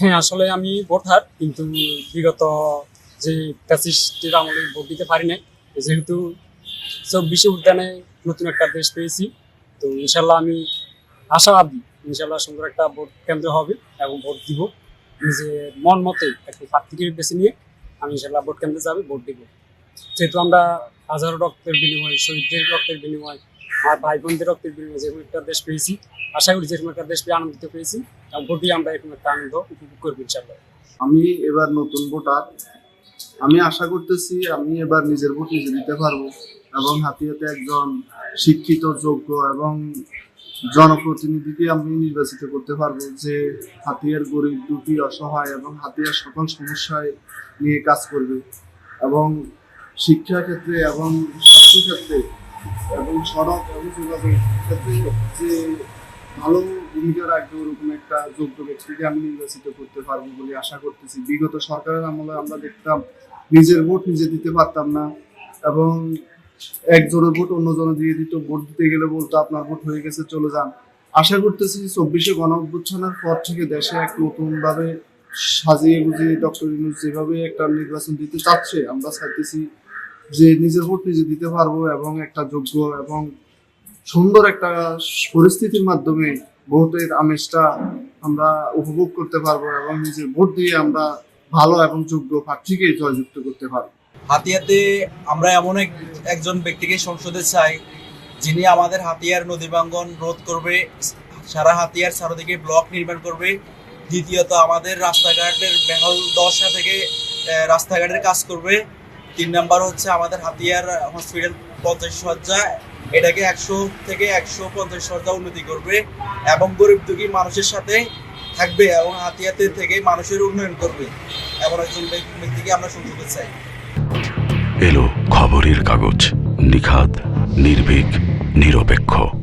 হ্যাঁ আসলে আমি ভোটার, কিন্তু বিগত যে প্যাসিস্টের আমলে ভোট দিতে পারি নাই, যেহেতু চব্বিশে উদ্যানে নতুন একটা দেশ পেয়েছি, তো ইনশাল্লাহ আমি আশাবাদী, ইনশাল্লাহ সুন্দর একটা ভোট কেন্দ্র হবে এবং ভোট দিব। নিজের মন মতে একটি প্রার্থীকে বেছে নিয়ে আমি ইনশাল্লাহ ভোট কেন্দ্রে যাবে, ভোট দিব। যেহেতু আমরা হাজারো রক্তের বিনিময়, শহীদদের রক্তের বিনিময় আমার ভাই বোনদের রক্তের বিনিময় যেরকম একটা দেশ পেয়েছি। আশা করি যেরকম একটা দেশ পেয়ে আনন্দিত পেয়েছি। ভোট দিয়ে আমরা এরকম একটা আনন্দ উপভোগ করব ইনশাল্লাহ আমি এবার নতুন ভোটার। আমি আশা করতেছি আমি এবার নিজের ভোট নিজে দিতে পারব এবং হাতিয়াতে একজন শিক্ষিত, যোগ্য এবং জনপ্রতিনিধিকে আমি নির্বাচিত করতে পারব যে হাতিয়ার গরিব, দুটি অসহায় এবং হাতিয়ার সকল সমস্যায় নিয়ে কাজ করবে এবং শিক্ষা ক্ষেত্রে এবং স্বাস্থ্য ক্ষেত্রে এবং সড়ক এবং যোগাযোগ ক্ষেত্রে যে ভালো ভূমিকা রাখবে ওরকম একটা যোগ্য ব্যক্তিকে আমি নির্বাচিত করতে পারব বলে আশা করতেছি। বিগত সরকারের আমলে আমরা দেখতাম নিজের ভোট নিজে দিতে পারতাম না এবং একজনের ভোট অন্যজনে দিয়ে দিত, ভোট দিতে গেলে বলতো, আপনার ভোট হয়ে গেছে, চলে যান। আশা করতেছি চব্বিশে গণ অভ্যুত্থানের পর থেকে দেশে এক নতুন ভাবে সাজিয়ে গুজিয়ে, ডক্টর ইউনুস যেভাবে একটা নির্বাচন দিতে চাচ্ছে, আমরা চাইতেছি যে নিজের ভোট নিজে দিতে পারব এবং একটা যোগ্য এবং সুন্দর একটা পরিস্থিতির মাধ্যমে ভোটের আমেজটা আমরা উপভোগ করতে পারব এবং নিজের ভোট দিয়ে আমরা ভালো এবং যোগ্য প্রার্থীকে জয়যুক্ত করতে পারব। হাতিয়াতে আমরা এমন এক, একজন ব্যক্তিকে সংসদে চাই, যিনি আমাদের হাতিয়ার নদী ভাঙ্গন রোধ করবে, সারা হাতিয়ার চারদিকে ব্লক নির্মাণ করবে। দ্বিতীয়ত আমাদের রাস্তাঘাটের বেহাল দশা থেকে রাস্তাঘাটের কাজ করবে। তিন নাম্বার হচ্ছে আমাদের হাতিয়ার হসপিটাল পঞ্চাশ সজ্জা এটাকে একশো থেকে একশো পঞ্চাশ সজ্জা উন্নতি করবে এবং গরিব দুঃখী মানুষের সাথে থাকবে এবং হাতিয়াতে থেকে মানুষের উন্নয়ন করবে এমন একজন ব্যক্তি- ব্যক্তিকে আমরা সংসদে চাই। এলো খবরের কাগজ, নিখাদ, নির্ভীক, নিরপেক্ষ।